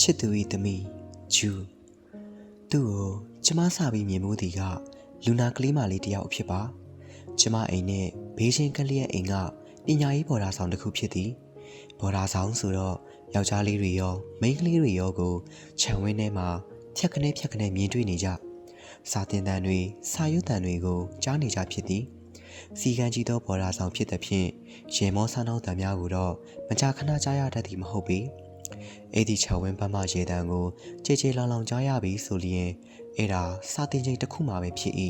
ချစ်သူ၏သမီးဂျူသူ့ကိုကျမစပြီးမြင်မှုဒီကလူနာကလေးမလေးတစ်ယောက်အဖြစ်ပါကျမအိမ်နဲ့ဘေးချင်းကလေးရဲ့အိမ်ကပညာရေးဘော်ဒါဆောင်တစ်ခုဖြစ်သည်ဘော်ဒါဆောင်ဆိုတော့ယောက်ျားလေးတွေရောမိန်းကလေးတွေရောကိုခြံဝင်းထဲမှာဖြက်ခနဲဖြက်ခနဲမြင်တွေ့နေကြစာတင်တန်တွေစာရွတ်တန်တွေကိုကြားနေကြဖြစ်သည်စီကံကြီးသောဘော်ဒါဆောင်ဖြစ်သည်ဖြင့်ရေမောဆန်းသောတံများကိုတော့မကြာခဏကြားရတတ်သည်မဟုတ်ပေ အဲ့ဒီခြံဝင်းဘက်မှရေတံကိုကြေကြေလောင်လောင်ကြားရပြီဆိုလျင်အဲ့ဒါစာတင်ချိန်တစ်ခုမှပဲဖြစ်၏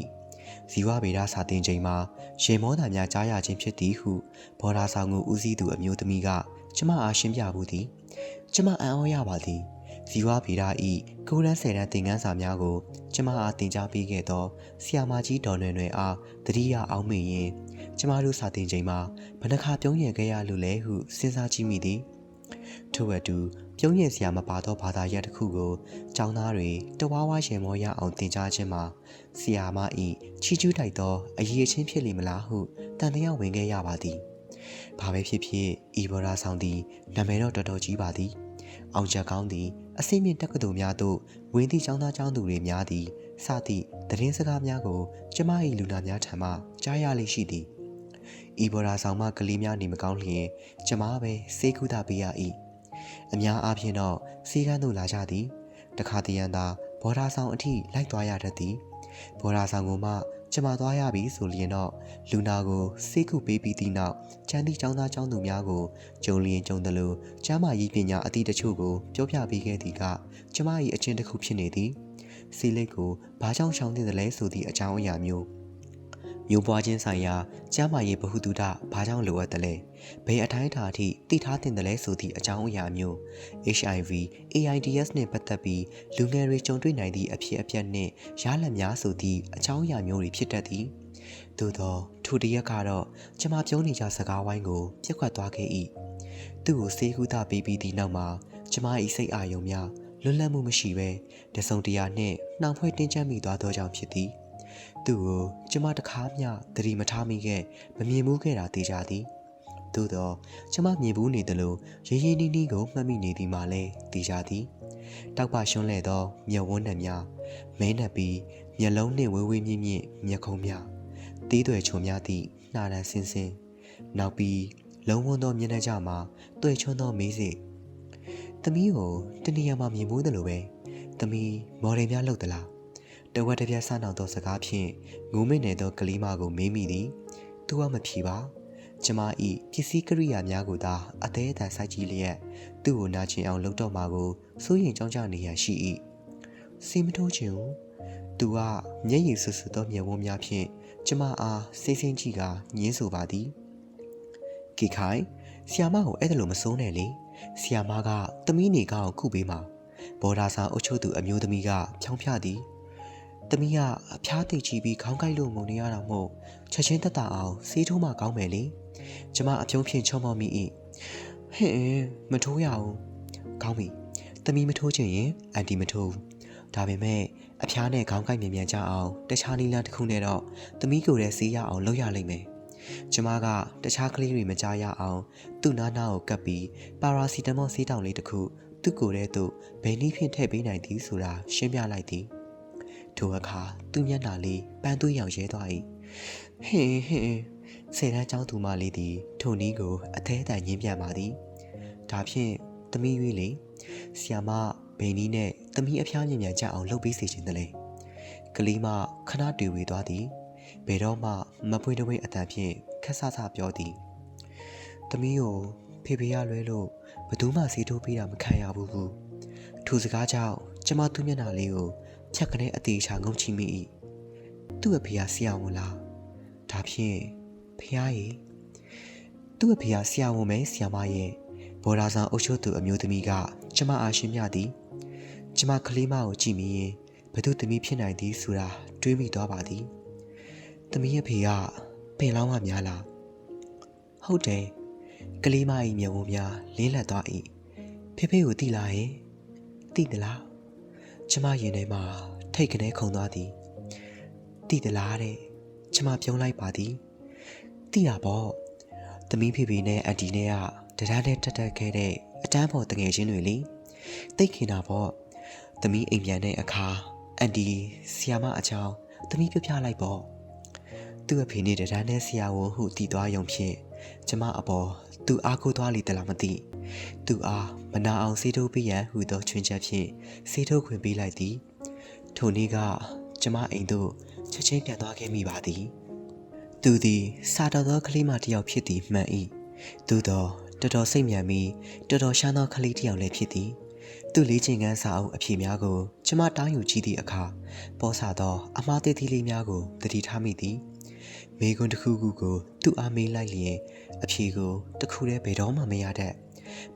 ဇီဝဗေဒစာတင်ချိန်မှာရေမောတံများကြားရခြင်းဖြစ်သည်ဟုဘော်ဒါဆောင်ကိုဦးစီးသူအမျိုးသမီးကကျမအားရှင်းပြမှုသည်ကျမအံ့ဩရပါသည်ဇီဝဗေဒဤကိုရန်ဆယ်တန်းသင်ခန်းစာများကိုကျမအားသင်ကြားပေးခဲ့သောဆရာမကြီးဒေါ်နွယ်နွယ်အားတတိယအောင်မေရင်ကျမတို့စာသင်ချိန်မှာဘယ်နှခါပြုံးရခဲ့ရလို့လဲဟုစဉ်းစားကြည့်မိသည် ထို့အတူပြုံးရဆရာမပါသောဘာသာရပ်တစ်ခုကိုကျောင်းသားတွေတဝါဝါရေမောရအောင်သင်ကြားခြင်းမှာဆရာမဤချီကျူးတိုက်သောအရေးချင်းဖြစ်လိမ့်မလားဟုတန်တရားဝင်ခဲ့ရပါသည်ဘာပဲဖြစ်ဖြစ်ဤဘော်ရာဆောင်သည်နာမည်တော့တော်တော်ကြီးပါသည်အောင်ချက်ကောင်းသည်အစိမ့်မြင့်တက္ကသိုလ်များသို့ဝင်သည့်ကျောင်းသားကျောင်းသူတွေများသည်စသည့်သတင်းစကားများကိုကျမ၏လူနာများထံမှကြားရလိမ့်ရှိသည် ဤဘော်ရာဆောင်မှကလေးများနေမကောင်းလျင်ကျမပဲစေကုသပေးရ၏အများအားဖြင့်တော့စီကန်းသို့လာကြသည်တခါတရံသာဘော်ရာဆောင်အထိလိုက်သွားရတတ်သည်ဘော်ရာဆောင်ကမှကျမသွားရပြီဆိုလျင်တော့လူနာကိုစေကုပေးပြီးသည့်နောက်ချမ်းသည့်ကျောင်းသားကျောင်းသူများကိုကြုံလျင်ကြုံတယ်လို့ကျမ်းမာရေးပညာအသည့်တချို့ကိုပြောပြပေးခဲ့သည်ကကျမ၏အချင်းတစ်ခုဖြစ်နေသည်စီလိတ်ကိုဘာကြောင့်ရှောင်တင်တယ်လဲဆိုသည့်အကြောင်းအရာမျိုး မျိုးပွားခြင်းဆိုင်ရာကျမ်းမာရေးဗဟုသုတဘာကြောင့်လိုအပ်တယ်လဲဘယ်အတိုင်းအတာအထိတည်ထားတင်တယ်လဲဆိုသည့်အကြောင်းအရာမျိုး HIV AIDS နှင့်ပတ်သက်ပြီးလူငယ်တွေကြုံတွေ့နိုင်သည့်အဖြစ်အပျက်နှင့်ရလဒ်များဆိုသည့်အကြောင်းအရာမျိုးတွေဖြစ်တတ်သည်သို့သောထိုတရက်ကတော့ကျမပြောနေကြစကားဝိုင်းကိုပြက်ကွက်သွားခဲ့၏သူ့ကိုစေးကူးတာပေးပြီးသည့်နောက်မှာကျမ၏စိတ်အာရုံများလွတ်လပ်မှုမရှိဘဲတစုံတရာနှင့်နှောင်ဖွဲ့တင်းကျပ်မိသွားသောကြောင့်ဖြစ်သည် သူ့ကိုကျမတခါမျှသတိမထားမိခဲ့မမြင်မှုခဲ့တာသိကြသည်သို့တော့ကျမမြင်ဘူးနေသလိုရင်းရင်းနှီးနှီးကိုမှတ်မိနေသည်မှလည်းသိကြသည်တောက်ပရွှန်းလဲ့သောမျက်ဝန်းနှံများမဲနှက်ပြီးမျက်လုံးနှင့်ဝေးဝေးမြင့်မြင့်မျက်ခုံးများတီးသွဲချုံများသည့်နှာတန်းဆင်းဆင်းနောက်ပြီးလုံးဝန်းသောမျက်နှာကြမှာတွေ့ချွန်းသောမေးစေသမီးကိုတနေရာမှာမြင်ဘူးသလိုပဲသမီးမော်ဒယ်များလုပ်သလား တဝက်တစ်ပြက်ဆန်းအောင်သောစကားဖြင့်ငုံမိနေသောကလေးမကိုမေးမိသည်သူကမဖြေပါကျမဤပစ္စည်းကရိယာများကိုသာအသေးအတန်စိုက်ကြည့်လျက်သူ့ကိုနာကျင်အောင်လှုပ်တော့မှာကိုစိုးရင်ကြောင်းကြနေရရှိ၏စီမထိုးချင်ဘူးသူကမျက်ရည်ဆူဆူသောမျက်ဝန်းများဖြင့်ကျမအားစိတ်ဆင်းကြည့်ကညင်းဆိုပါသည်ကေခိုင်ဆီယာမကိုအဲ့ဒါလိုမစိုးနဲ့လေဆီယာမကသမီးနေကောင်းခုပေးမှာဘော်ဒါစာအုပ်ချုပ်သူအမျိုးသမီးကဖြောင်းဖြသည် သမီးကအဖျားတိတ်ချီပြီးခေါင်းကိုက်လို့ငုံနေရတာမို့ချက်ချင်းတက်တာအောင်စေးထိုးမှကောင်းမယ်လေကျမအပြုံးဖြင့်ချုံမောမိ၏ဟဲ့မထိုးရဘူးကောင်းပြီသမီးမထိုးချင်ရင်အန်တီမထိုးဘူးဒါပေမဲ့အဖျားနဲ့ခေါင်းကိုက်မြန်မြန်ကြအောင်တခြားနည်းလမ်းတစ်ခုနဲ့တော့သမီးကိုယ်ရဲ့စေးရအောင်လုပ်ရလိမ့်မယ်ကျမကတခြားကလေးတွေမကြားရအောင်သူ့နားနာကိုကပ်ပြီးပါရာစီတမောဆေးတောင်လေးတစ်ခုသူ့ကိုယ်ထဲသို့ဘယ်နည်းဖြင့်ထည့်ပေးနိုင်သည်ဆိုတာရှင်းပြလိုက်သည် ထိုအခါသူ့မျက်နှာလေးပန်းသွေးရောင်ရဲသွား၏ဟင်းဟင်းဆယ်တန်းကျောင်းသူမလေးသည်ထိုနည်းကိုအသေးအတန်ညင်းပြန်ပါသည်ဒါဖြင့်သမီးရွေးလေဆီယာမဘိန်နီးနဲ့သမီးအဖျားမြင်မြန်ကြအောင်လှုပ်ပေးစေခြင်းတလေကလေးမခဏတွေ့ဝေသွားသည်ဘယ်တော့မှမပွင့်တဝိတ်အတန်ဖြင့်ခက်ဆဆပြောသည်သမီးကိုဖေဖေရလွဲလို့ဘသူမှစီထိုးပေးတာမခံရဘူးဘူးထိုစကားကြောင့်ကျမသူ့မျက်နှာလေးကို ဖြတ်ကနေအသေးချာငုံချမိ၏သူ့အဖေကဆရာဝန်လားဒါဖြင့်ဖះရေသူ့အဖေကဆရာဝန်ပဲဆရာမရဲ့ဘော်ဒါဆောင်အုပ်ချုပ်သူအမျိုးသမီးကကျမအားရှင်းပြသည်ကျမကလေးမကိုကြည့်မိရင်ဘသူသမီးဖြစ်နိုင်သည်ဆိုတာတွေးမိသွားပါသည်သမီးရဲ့ဖေကပင်လောင်းကများလားဟုတ်တယ်ကလေးမ၏မျက်ဝန်းများလေးလက်သွား၏ဖေဖေကိုတိလာရဲ့တိသလား ကျမရင်ထဲမှာထိတ်ကနေခုန်သွားသည်တိသလားတဲ့ကျမပြုံးလိုက်ပါသည်တိတာပေါ့သမီးဖေဖေနဲ့အန်တီနဲ့ကတရမ်းနဲ့တက်တက်ခဲ့တဲ့အတန်းပေါ်တငယ်ချင်းတွေလေတိတ်ခင်တာပေါ့သမီးအိမ်ပြန်တဲ့အခါအန်ဒီဆီယာမအချောင်းသမီးပြပြလိုက်ပေါ့သူ့အဖေနဲ့တန်းတဲ့ဆရာဝန်ဟုတည်သွားရုံဖြင့် ကျမအပေါ်သူအားကိုးသွားလိတလားမသိသူအားမနာအောင်စေးထိုးပေးရန်ဟူသောချွင်းချက်ဖြင့်စေးထိုးခွင့်ပေးလိုက်သည်ထိုနေ့ကကျမအိမ်သို့ချက်ချင်းပြန်သွားခဲ့မိပါသည် သူသည်စာတော်သောကလေးမတစ်ယောက်ဖြစ်သည်မှန်၏သို့သောတော်တော်စိတ်မြန်ပြီးတော်တော်ရှမ်းသောကလေးတစ်ယောက်လည်းဖြစ်သည်သူလေးချင်းကန်းစာအုပ်အဖြေများကိုကျမတောင်းယူကြည့်သည့်အခါပေါ်ဆသောအမှားသေးသေးလေးများကိုသတိထားမိသည် မိကွန်းတစ်ခုခုကိုသူ့အားမေးလိုက်လျင်အဖြေကိုတစ်ခုတည်းဘယ်တော့မှမရတတ်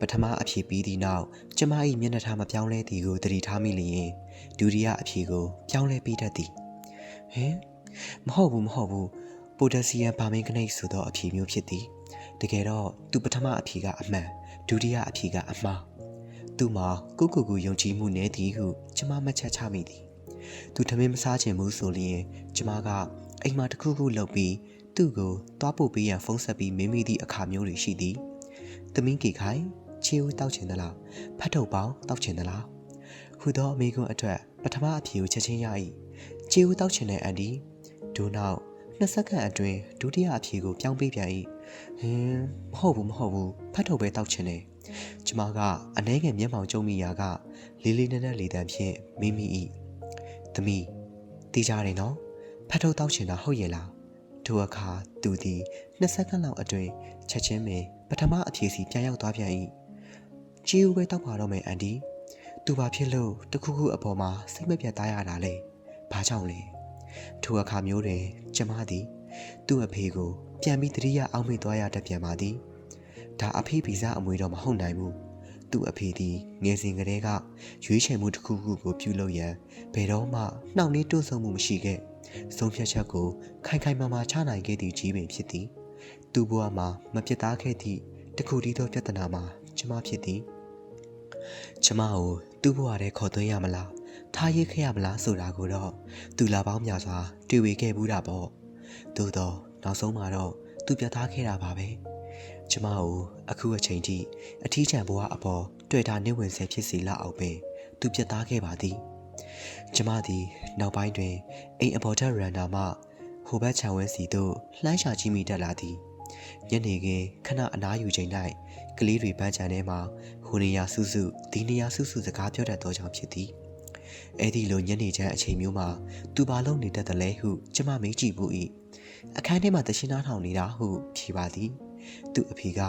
ပထမအဖြေပြီးသည့်နောက်ကျမ၏မျက်နှာထားမပြောင်းလဲသည်ကိုသတိထားမိလျင်ဒုတိယအဖြေကိုပြောင်းလဲပြီးတတ်သည်ဟင်မဟုတ်ဘူးမဟုတ်ဘူးပိုတက်ဆီယမ်ပါမင်းကနိတ်ဆိုသောအဖြေမျိုးဖြစ်သည်တကယ်တော့သူပထမအဖြေကအမှန်ဒုတိယအဖြေကအမှားသူမှာကိုကိုကိုယုံကြည်မှုနည်းသည်ဟုကျမမချက်ချမိသည်သူထမင်းမစားချင်ဘူးဆိုလျင်ကျမက အိမ်မှာတစ်ခုခုလုပ်ပြီးသူ့ကိုတွားပို့ပေးရန်ဖုန်းဆက်ပြီးမင်းမိသည့်အခါမျိုးတွေရှိသည်သမင်းကေခိုင်ချေဦးတောက်ချင်သလားဖတ်ထုတ်ပေါင်းတောက်ချင်သလားဟူသောအမေကွန်းအတွက်ပထမအဖြေကိုချက်ချင်းရ၏ချေဦးတောက်ချင်တဲ့အန်ဒီဒို့နောက်နှစ်စက္ကန့်အတွင်းဒုတိယအဖြေကိုပြောင်းပေးပြန်၏ဟင်းမဟုတ်ဘူးမဟုတ်ဘူးဖတ်ထုတ်ပဲတောက်ချင်တယ်ကျမကအနှဲငယ်မျက်မှောင်ကျုံမိရာကလေးလေးနက်နက်လေးတန်းဖြင့်မိမိ၏သမီးတီးကြတယ်နော် ဖတ်ထုတ်တောက်ချင်တာဟုတ်ရဲ့လားထိုအခါသူသည်နှစ်စက္ကန့်လောက်အတွင်းချက်ချင်းပင်ပထမအဖြေစီပြန်ရောက်သွားပြန်၏ချီဦးပဲတောက်ပါတော့မယ်အန်ဒီသူဘာဖြစ်လို့တခုခုအပေါ်မှာစိတ်မပြတ်သားရတာလဲဘာကြောင့်လဲထိုအခါမျိုးတွင်ကျမသည် သူ့အဖေကို ပြန်ပြီးတတိယအောက်မေ့သွားရတတ်ပြန်ပါသည်ဒါအဖေဗီဇအမွေတော့မဟုတ်နိုင်ဘူးသူ့အဖေသည်ငယ်စဉ်ကတည်းကရွေးချယ်မှုတစ်ခုခုကိုပြုလုပ်ရန်ဘယ်တော့မှနှောင့်နှေးတွန့်ဆုတ်မှုမရှိခဲ့ ဆုံးဖြတ်ချက်ကိုခိုင်ခိုင်မာမာချနိုင်ခဲ့သည့်ကြီးပင်ဖြစ်သည်သူ့ဘဝမှာမပြတ်သားခဲ့သည့်တခုတည်းသောပြဿနာမှာကျမဖြစ်သည်ကျမကိုသူ့ဘဝထဲခေါ်သွင်းရမလားထားရစ်ခဲ့ရမလားဆိုတာကိုတော့သူလာပေါင်းများစွာတွေ့ဝေခဲ့ဘူးတာပေါ့သို့တော့နောက်ဆုံးမှာတော့သူပြတ်သားခဲ့တာပါပဲကျမကိုအခုအချိန်ထိအထီးကျန်ဘဝအပေါ်တွေ့တာနေဝင်ဆဲဖြစ်စီလောက်အောင်ပင်သူပြတ်သားခဲ့ပါသည် ကျမသည်နောက်ပိုင်းတွင်အိမ်အပေါ်ထက်ရန်နာမှဟိုဘက်ခြံဝဲစီသို့လှမ်းရှာကြည့်မိတတ်လာသည်ညနေခင်းခဏအနားယူချိန်၌ကလေးတွေပန်းချံထဲမှဟိုနေရာစုစုဒီနေရာစုစုစကားပြောတတ်သောကြောင့်ဖြစ်သည်အဲ့ဒီလိုညနေချမ်းအချိန်မျိုးမှာသူဘာလုပ်နေတတ်တယ်လဲဟုကျမမေးကြည့်ဘူး၏အခန်းထဲမှာတရှင်းနားထောင်နေတာဟုဖြေပါသည် သူ့အဖေက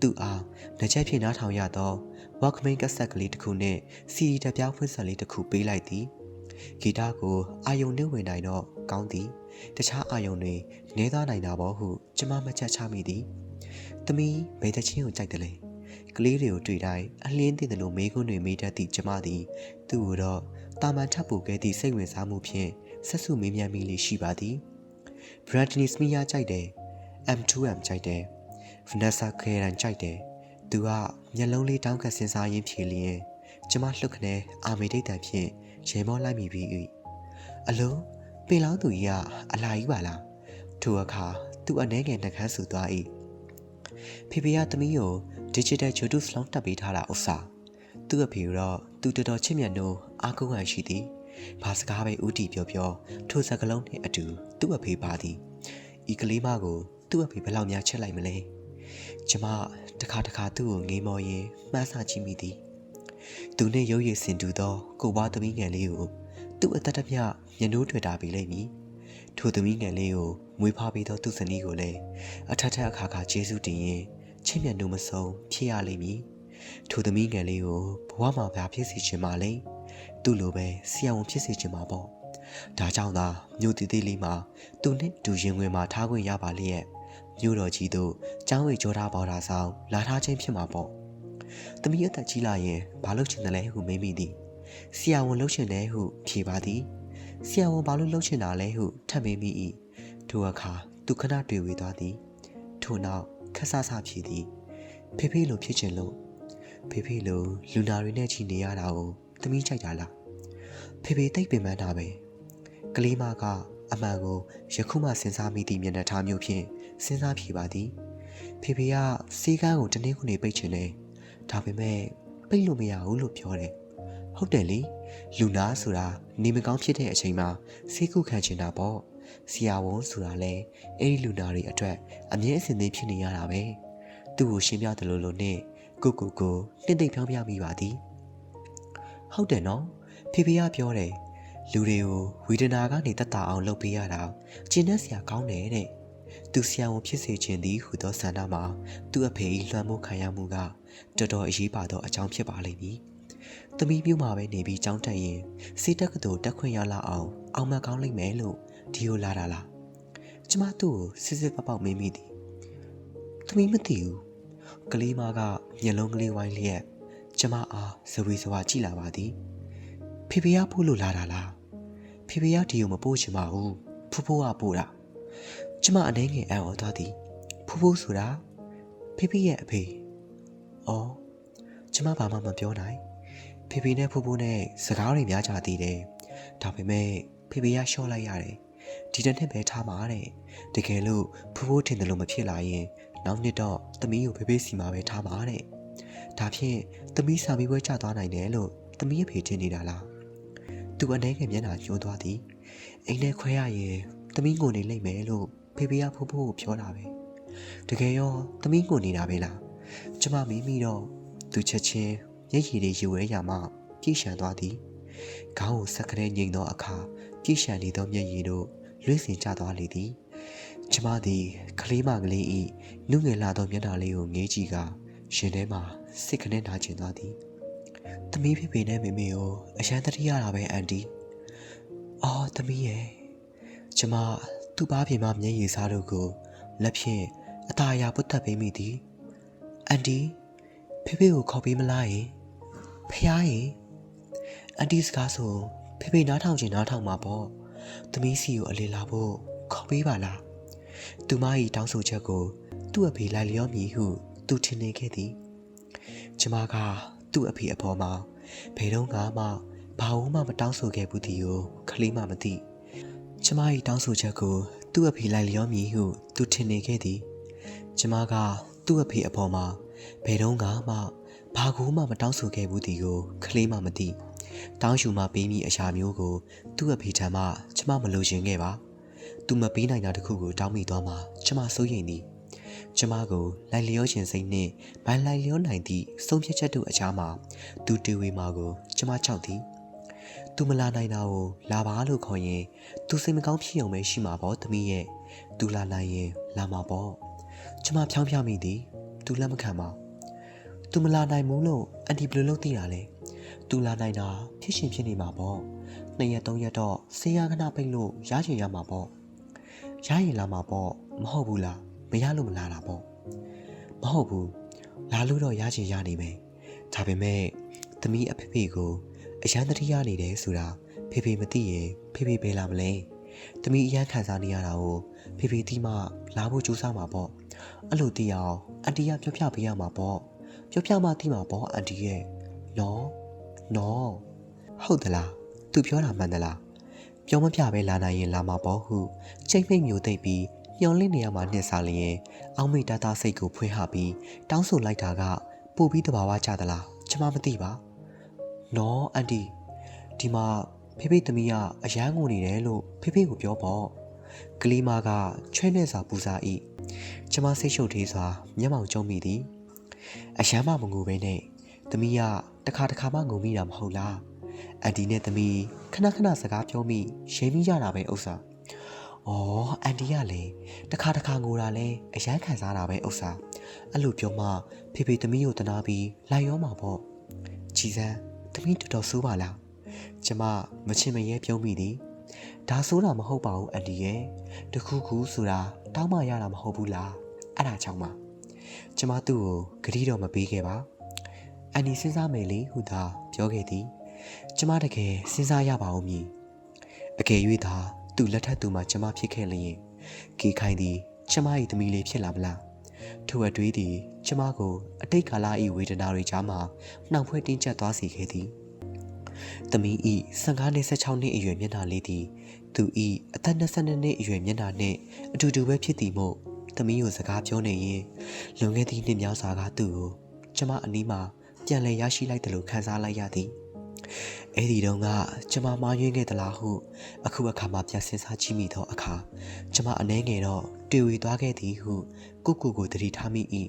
သူ့အားတစ်ချက်ဖြင့်နားထောင်ရသော Walkman ကက်ဆက်ကလေးတစ်ခုနဲ့ CD တပြားဖွင့်ဆက်လေးတစ်ခုပေးလိုက်သည်ဂီတကိုအာယုံနှိမ့်ဝင်နိုင်တော့ကောင်းသည်တခြားအာယုံတွေနေသားနိုင်တာပေါ့ဟုကျမမချက်ချမိသည်သမီးဘယ်တချင်းကိုကြိုက်တယ်လဲကလေးတွေကိုတွေ့တိုင်းအလင်းတင်တယ်လို့မေးခွန်းတွေမေးတတ်သည့်ကျမသည်သူ့ကိုတော့တာမန်ထပ်ပိုခဲ့သည့်စိတ်ဝင်စားမှုဖြင့်ဆက်စုမေးမြန်းမိလေးရှိပါသည် Bradley Smith ကြိုက်တယ် M2M ကြိုက်တယ် Vanessa Karen ကြိုက်တယ်သူက မျက်လုံးလေးတောင်းကစဉ်းစားရင်းဖြေလျင်ကျမလှုပ်ခနဲအာမေဒိတ်တန်ဖြင့်ရေမောလိုက်မိပြီ၏အလုံးပင်လောင်းသူကြီးကအလာကြီးပါလားထိုအခါသူအနှဲငယ်နှကန်းဆူသွား၏ဖေဖေကသမီးကို digital judo slot တက်ပေးထားတာဥစ္စာသူ့အဖေတော့သူတော်တော်ချစ်မြတ်နိုးအားကိုးဟန်ရှိသည်ဘာစကားပဲဥတီပြောပြောထိုစကလုံးနှင့်အတူသူ့အဖေပါသည်ဤကလေးမကိုသူ့အဖေဘယ်လောက်များချစ်လိုက်မလဲကျမ တခါတခါသူ့ကိုငေးမော်ရင်မှန်းဆကြည့်မိသည်သူနှင့်ရုပ်ရည်စင်တူသောကိုဘွားသမီးငယ်လေးကိုသူ့အသက်တမျှမျက်နှိုးတွေ့တာပြီးလိမ့်မည်ထိုသမီးငယ်လေးကိုမွေးဖွားပြီးသောသူ့ဇနီးကိုလည်းအထက်ထက်အခါခါကျေးဇူးတင်ရင်ချစ်မြတ်နိုးမဆုံးဖြစ်ရလိမ့်မည်ထိုသမီးငယ်လေးကိုဘဝမှာဗျာဖြစ်စီခြင်းပါလေသူ့လိုပဲဆရာဝန်ဖြစ်စေခြင်းပါပေါ့ဒါကြောင့်သာမြို့တည်တည်လေးမှာသူနဲ့ဒူရင်ဝင်မှာထားခွင့်ရပါလျက် မြို့တော်ကြီးတို့ကျောင်းဝေကြောထားပေါ်တာဆောင်လာထားခြင်းဖြစ်မှာပေါ့။သမီးအသက်ကြီးလာရင်ဘာလုပ်ချင်တယ်လဲဟုမေးမိသည်။ဆရာဝန်လုပ်ချင်တယ်ဟုဖြေပါသည်။ဆရာဝန်ဘာလို့လုပ်ချင်တာလဲဟုထပ်မေးမိ၏။ထိုအခါသူခဏတွေ့ဝေသွားသည်။ထို့နောက်ခက်ဆဆဖြေသည်။ဖေဖေလိုဖြစ်ချင်လို့ဖေဖေလိုလူနာတွေနဲ့ချီနေရတာကိုသမီးကြိုက်တာလား။ဖေဖေတိတ်ပင်ပန်းတာပဲ။ကလေးမကအမှန်ကိုယခုမှစဉ်းစားမိသည့်မျက်နှာထားမျိုးဖြင့် စဉ်းစားဖြေပါသည်ဖေဖေကစီကန်းကိုတနေ့ခုနေပိတ်ချင်တယ်ဒါပေမဲ့ဘပိတ်လို့မရဘူးလို့ပြောတယ်ဟုတ်တယ်လေလူနာဆိုတာနေမကောင်းဖြစ်တဲ့အချိန်မှာစိတ်ကုခံချင်တာပေါ့ဆရာဝန်ဆိုတာလဲအဲ့ဒီလူနာတွေအတွက်အမြဲအစဉ်သင်းဖြစ်နေရတာပဲသူ့ကိုရှင်းပြတယ်လို့လို့နဲ့ကိုကိုကိုနှိမ့်သိမ့်ဖြောင်းပြမိပါသည်ဟုတ်တယ်နော်ဖေဖေကပြောတယ်လူတွေကိုဝေဒနာကနေတက်တာအောင်လုပ်ပေးရတာကျင့်တဲ့ဆရာကောင်းတယ်တဲ့ သူဆရာဝန်ဖြစ်စေခြင်းသည်ဟူသောဆန္ဒမှာသူ့အဖေ၏လွှမ်းမိုးခံရမှုကတော်တော်အရေးပါသောအကြောင်းဖြစ်ပါလိမ့်မည်။သမီးမျိုးမှာပဲနေပြီးကြောင်းတက်ရင်စေတက်ကတော်တက်ခွင့်ရလာအောင်အောင်မကောင်းလိမ့်မယ်လို့ဒီကိုလာတာလား။ကျမသူ့ကိုစစ်စစ်ပေါက်ပေါက်မေးမိသည်။သမီးမသိဘူး။ကလေးမကမျက်လုံးကလေးဝိုင်းလျက်ကျမအားဇဝေဇဝါကြည့်လာပါသည်။ဖေဖေကပို့လို့လာတာလား။ဖေဖေကဒီကိုမပို့ချင်ပါဘူး။ဖူးဖိုးကပို့တာ။ ကျမအနေငယ်အံ့ဩသွားသည်။ဖူးဖိုးဆိုတာဖေဖေရဲ့အဖေ။အော်ကျမဘာမှမပြောနိုင်။ဖေဖေနဲ့ဖူးဖိုးနဲ့စကားတွေများကြသေးတယ်။ဒါပေမဲ့ဖေဖေကရှော့လိုက်ရတယ်။ဒီတစ်နှစ်ပဲထားမှာတဲ့။တကယ်လို့ဖူးဖိုးထင်တယ်လို့မဖြစ်လာရင်နောက်နှစ်တော့သမီးကိုဖေဖေစီမှာပဲထားမှာတဲ့။ဒါဖြင့်သမီးစာမေးပွဲကျသွားနိုင်တယ်လို့သမီးအဖေထင်နေတာလား။သူအနေငယ်မျက်နှာညှိုးသွားသည်။အိမ်ထဲခွဲရရင်သမီးငိုနေလိမ့်မယ်လို့ ဖေဖေကဖူးဖိုးကိုပြောတာပဲ။တကယ်ရောသမီးငိုနေတာပဲလား။ကျမမေးမိတော့သူချက်ချင်းမျက်ရည်တွေယူဝဲရမှပြည့်ရှံသွားသည်။ခေါင်းကိုဆက်ကလေးငိန်သောအခါပြည့်ရှံနေသောမျက်ရည်တို့လွင့်စင်ကျသွားလေသည်။ကျမသည်ကလေးမကလေးဤနုငယ်လာသောမျက်နှာလေးကိုငေးကြည့်ကရှင်ထဲမှာစိတ်ကနေနာကျင်သွားသည်။သမီးဖေဖေနဲ့မေမေကိုအရန်တတိရတာပဲအန်တီ။အော်သမီးရဲ့ကျမ သူ့ဘားပြင်မမျက်ရည်စားတို့ကိုလက်ဖြင့်အသာရာပုတ်တက်ပေးမိသည်။အန်တီဖေဖေကိုခေါ်ပေးမလားယင်ဖះယင်အန်တီစကားဆိုဖေဖေနားထောင်ချင်နားထောင်မှာပေါ့သမီးစီကိုအလေလာဖို့ခေါ်ပေးပါလားသူမ၏တောင်းဆိုချက်ကိုသူ့အဖေလိုက်လျောမည်ဟုသူထင်နေခဲ့သည်ကျမကသူ့အဖေအဖော်မှာဘယ်တော့မှဘာဝမှမတောင်းဆိုခဲ့ဘူးဒီကိုခလေးမှမသိ ကျမ၏တောင်းဆိုချက်ကိုသူ့အဖေလိုက်လျောမည်ဟုသူထင်နေခဲ့သည်ကျမကသူ့အဖေအဖော်မှာဘယ်တော့မှဘာကူမှမတောင်းဆိုခဲ့ဘူးဒီကိုခလေးမှမသိတောင်းယူမှပေးမိအရာမျိုးကို သူ့အဖေထံမှကျမမလိုချင်ခဲ့ပါသူမပေးနိုင်တာတခုကိုတောင်းမိသွားမှကျမစိုးရိမ်သည်ကျမကိုလိုက်လျောခြင်းစိတ်နှင့်မလိုက်လျောနိုင်သည့်ဆုံးဖြတ်ချက်တို့အကြားမှာသူတေဝေမာကိုကျမကြောက်သည် သူမလာနိုင်တာကိုလာပါလို့ခေါ်ရင်သူစိတ်မကောင်းဖြစ်ုံပဲရှိမှာပေါ့သမီးရဲ့သူလာနိုင်ရင်လာမှာပေါ့ကျမဖြောင်းဖြမိသည်သူလက်မခံပါသူမလာနိုင်ဘူးလို့အန်တီဘယ်လိုလုပ်သိတာလဲသူလာနိုင်တာဖြစ်ရှင်ဖြစ်နေမှာပေါ့နှစ်ရက်သုံးရက်တော့ဆေးရခဏပိတ်လို့ရချင်ရမှာပေါ့ရရင်လာမှာပေါ့မဟုတ်ဘူးလားမရလို့မလာတာပေါ့မဟုတ်ဘူးလာလို့တော့ရချင်ရနေမယ်ဒါပေမဲ့သမီးအဖေဖေကို အရန်တတိယနေတယ်ဆိုတာဖေဖေမသိရင်ဖေဖေပဲလာမလဲသမီးအရန်ခံစားနေရတာကိုဖေဖေတီးမှလာဖို့ကြိုးစားမှာပေါ့အဲ့လိုသိအောင်အန်တီကပြောပြပေးရမှာပေါ့ပြောပြမှသိမှာပေါ့အန်တီရဲ့နော်နော်ဟုတ်သလားသူပြောတာမှန်သလားပြောမပြပဲလာနိုင်ရင်လာမှာပေါ့ဟုချိန်မိတ်မျိုးသိပ်ပြီးညှော်လင့်နေရမှာနှင့်စားလျင်အောင်းမိတာတာစိတ်ကိုဖွင့်ဟပြီးတောင်းဆိုလိုက်တာကပို့ပြီးတဘာဝကြသလားကျမမသိပါ နော်အန်တီဒီမှာဖေဖေသမီးကအရန်ငိုနေတယ်လို့ဖေဖေကိုပြောပေါ့ကလေးမကချွဲနဲ့စာပူစာဤကျမစိတ်ရှုပ်သေးစွာမျက်မှောင်ကျုံမိသည်အရန်မှမငိုပဲနဲ့သမီးကတခါတခါမှငုံမိတာမဟုတ်လားအန်တီနဲ့သမီးခဏခဏစကားပြောမိရဲမိရတာပဲဥစ္စာ။အော်အန်တီကလည်းတခါတခါငိုတာလဲအရန်ခံစားတာပဲဥစ္စာ။အဲ့လိုပြောမှဖေဖေသမီးကိုတနာပြီးလိုက်ရောမှာပေါ့။ကြည်စမ်း သမီးတော်တော်ဆိုးပါလား။ကျမမချင်မရဲပြုံးမိသည်။ဒါဆိုးတာမဟုတ်ပါဘူးအန်တီရဲ့။တခုခုဆိုတာတောင်းမှရတာမဟုတ်ဘူးလား။အဲ့ဒါကြောင့်ပါ။ကျမသူ့ကိုဂရီတော့မပေးခဲ့ပါ။အန်တီစဉ်းစားမယ်လေဟုသာပြောခဲ့သည်။ကျမတကယ်စဉ်းစားရပါဦးမည်။အကယ်၍သာသူ့လက်ထက်သူမှကျမဖြစ်ခဲ့လျင်ကေခိုင်သည်ကျမ၏သမီးလေးဖြစ်လာမလား ထို့အတွေးသည်ကျမကိုအတိတ်ကာလ၏ဝေဒနာတွေကြားမှာနှောင်ဖွဲ့တင်းကျပ်သွားစေခဲ့သည်သမီး၏15နှစ်16နှစ်အရွယ်မျက်နှာလေးသည်သူ၏အသက်22နှစ်အရွယ်မျက်နှာနှင့်အတူတူပဲဖြစ်သည်မို့သမီးကိုစကားပြောနေရင်လွန်ခဲ့သည့်နှစ်များစွာကသူ့ကိုကျမအနီးမှာပြန်လည်ရရှိလိုက်တယ်လို့ခံစားလိုက်ရသည်အဲ့ဒီတုန်းကကျမမာယွင်းခဲ့သလားဟုအခုအခါမှပြန်စဉ်းစားကြည့်မိသောအခါကျမအနှဲငယ်တော့တွေ့ဝေသွားခဲ့သည်ဟု ကိုကိုကိုတတိထားမိ၏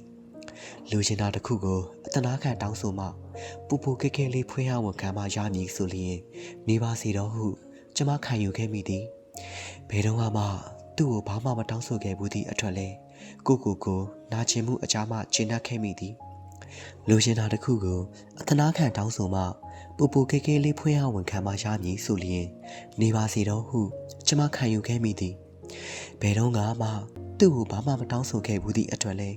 လူရှင်သားတစ်ခုကိုအတနာခံတောင်းဆိုမှပူပူကဲကဲလေးဖွင့်ရဝန်ခံမှရမည်ဆိုလျင်နေပါစီတော့ဟုကျမခံယူခဲ့မိသည်ဘယ်တော့မှသူ့ကိုဘာမှမတောင်းဆိုခဲ့ဘူးသည့်အတွက်လဲကိုကိုကိုနာကျင်မှုအကြမ်းမှကျဉ်းနှက်ခဲ့မိသည်လူရှင်သားတစ်ခုကိုအသနာခံတောင်းဆိုမှပူပူကဲကဲလေးဖွင့်ရဝန်ခံမှရမည်ဆိုလျင်နေပါစေတော့ဟု ကျမခံယူခဲ့မိသည်ဘယ်တော့မှ သူ့ကိုဘာမှမတောင်းဆိုခဲ့ဘူးသည့်အတွက်လဲ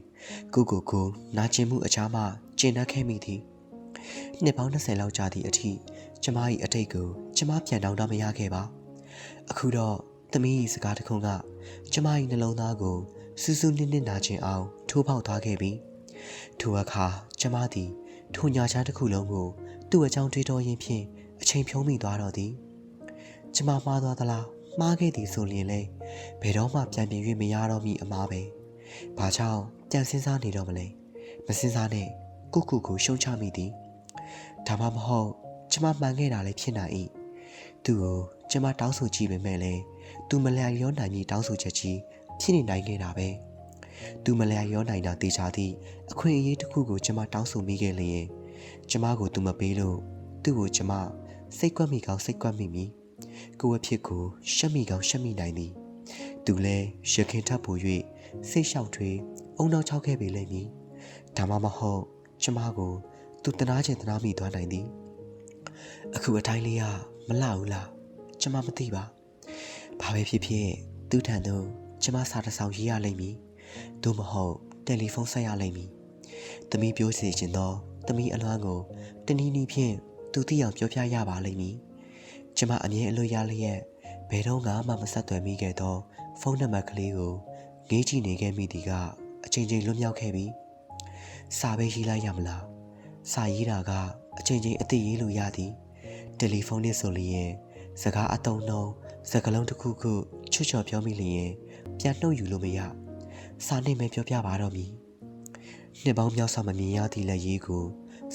ကိုကိုကိုနာကျင်မှုအချားမှကျဉ်နှက်ခဲ့မိသည်နှစ်ပေါင်း20လောက်ကြာသည့်အထိကျမ၏အတိတ်ကိုကျမပြန်တောင်းတမရခဲ့ပါ အခုတော့သမီး၏စကားတစ်ခုကကျမ၏နှလုံးသားကိုစူးစူးနစ်နစ်နာကျင်အောင်ထိုးပေါက်သွားခဲ့ပြီထိုအခါကျမသည်ထိုညာချမ်းတစ်ခုလုံးကိုသူ့အကြောင်းတွေးတောရင်းဖြင့်အချိန်ဖြုံးမိသွားတော့သည်ကျမမှားသွားသလား မှားခဲ့သည်ဆိုလျင်လေဘယ်တော့မှပြန်ပြင်၍မရတော့မီအမားပဲဘာကြောင့်ကြံစင်းစားနေတော့မလဲမစင်းစားနဲ့ကိုကိုကိုရှုံချမိသည်ဒါမှမဟုတ်ကျမမှန်ခဲ့တာလည်းဖြစ်နိုင်၏သူ့ကိုကျမတောင်းဆိုကြည့်ပေမဲ့လည်းသူမလျော်ရောနိုင်မည်တောင်းဆိုချက်ကြီးဖြစ်နေနိုင်ခဲ့တာပဲသူမလျာရောနိုင်တာတေချာသည့်အခွင့်အရေးတစ်ခုကိုကျွန်မတောင်းဆိုမိခဲ့လျင်ကျွန်မကိုသူမပေးလို့သူ့ကိုကျွန်မစိတ်ကွက်မိကောင်းစိတ်ကွက်မိမည် ကိုယ့်အဖြစ်ကိုရှက်မိကောင်းရှက်မိနိုင်သည်သူလည်းရခင်ထပ်ပူ၍စိတ်လျှောက်ထွေးအုံနောက်ချောက်ခဲ့ပေလိမ့်မည်ဒါမှမဟုတ်ကျွန်မကို သူတနာကျင်တနာမိသွားနိုင်သည်အခုအတိုင်းလေးကမလှဘူးလားကျွန်မမသိပါဘာပဲဖြစ်ဖြစ်သူ့ထံသို့ကျွန်မစာတစ်စောင်ရေးရလိမ့်မည်သို့မဟုတ်တယ်လီဖုန်းဆက်ရလိမ့်မည်။သမီးပြောစီခြင်းသောသမီးအလွမ်းကိုတနည်းနည်းဖြင့်သူသိအောင်ပြောပြရပါလိမ့်မည်။ ကျမအမြဲအလို့ရလျက်ဘယ်တော့မှမဆက်သွယ်မိခဲ့သောဖုန်းနံပါတ်ကလေးကိုငေးကြည့်နေခဲ့မိသည်ကအချိန်ချင်းလွတ်မြောက်ခဲ့ပြီ။စာပဲရေးလိုက်ရမလား။စာရေးတာကအချိန်ချင်းအသိရေးလို့ရသည်။တယ်လီဖုန်းနဲ့ဆိုလျင်စကားအတုံးနှုံးစကားလုံးတစ်ခုခုချွတ်ချော်ပြောမိလျင်ပြန်နှုတ်ယူလို့မရစာနဲ့ပဲပြောပြပါတော့မည်နှစ်ပေါင်းမြောက်စွာမမြင်ရသည့်လက်ရေးကို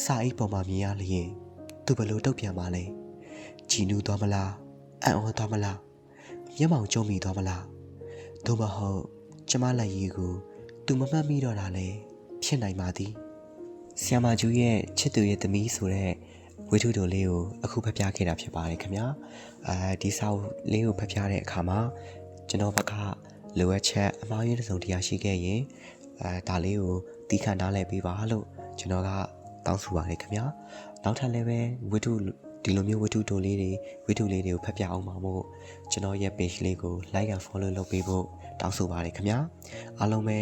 စာအိတ်ပေါ်မှာမြင်ရလျင်သူဘယ်လိုတုတ်ပြန်ပါလဲ ကြည်နူးသွားမလားအံ့ဩသွားမလားမျက်မှောင်ကျုံမိသွားမလားသို့မဟုတ်ကျမလက်ရေးကိုသူမမှတ်မိတော့တာလဲဖြစ်နိုင်ပါသည်ဆီယမာကျူးရဲ့ချစ်သူရဲ့သမီးဆိုတဲ့ဝိထုတို့လေးကိုအခုဖတ်ပြခဲ့တာဖြစ်ပါတယ်ခင်ဗျာအဲဒီစာအုပ်လေးကိုဖတ်ပြတဲ့အခါမှာကျွန်တော်ဘက်ကလိုအပ်ချက်အမှားယွင်းတစ်စုံတစ်ရာရှိခဲ့ရင်အဲဒါလေးကိုတီးခန့်နားလည်ပေးပါလို့ကျွန်တော်ကတောင်းဆိုပါတယ်ခင်ဗျာနောက်ထပ်လည်းပဲဝိထု ဒီလိုမျိုးဝိထုတိုလေးတွေဝိထုလေးတွေကိုဖတ်ပြအောင်ပါမို့ကျွန်တော်ရဲ့ page လေးကို like and follow လုပ်ပေးဖို့တောင်းဆိုပါတယ်ခင်ဗျာအားလုံးပဲ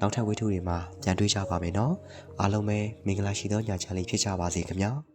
နောက်ထပ်ဝိထုတွေမှာပြန်တွေ့ကြပါမယ်နော်အားလုံးပဲမင်္ဂလာရှိသောညချမ်းလေးဖြစ်ကြပါစေခင်ဗျာ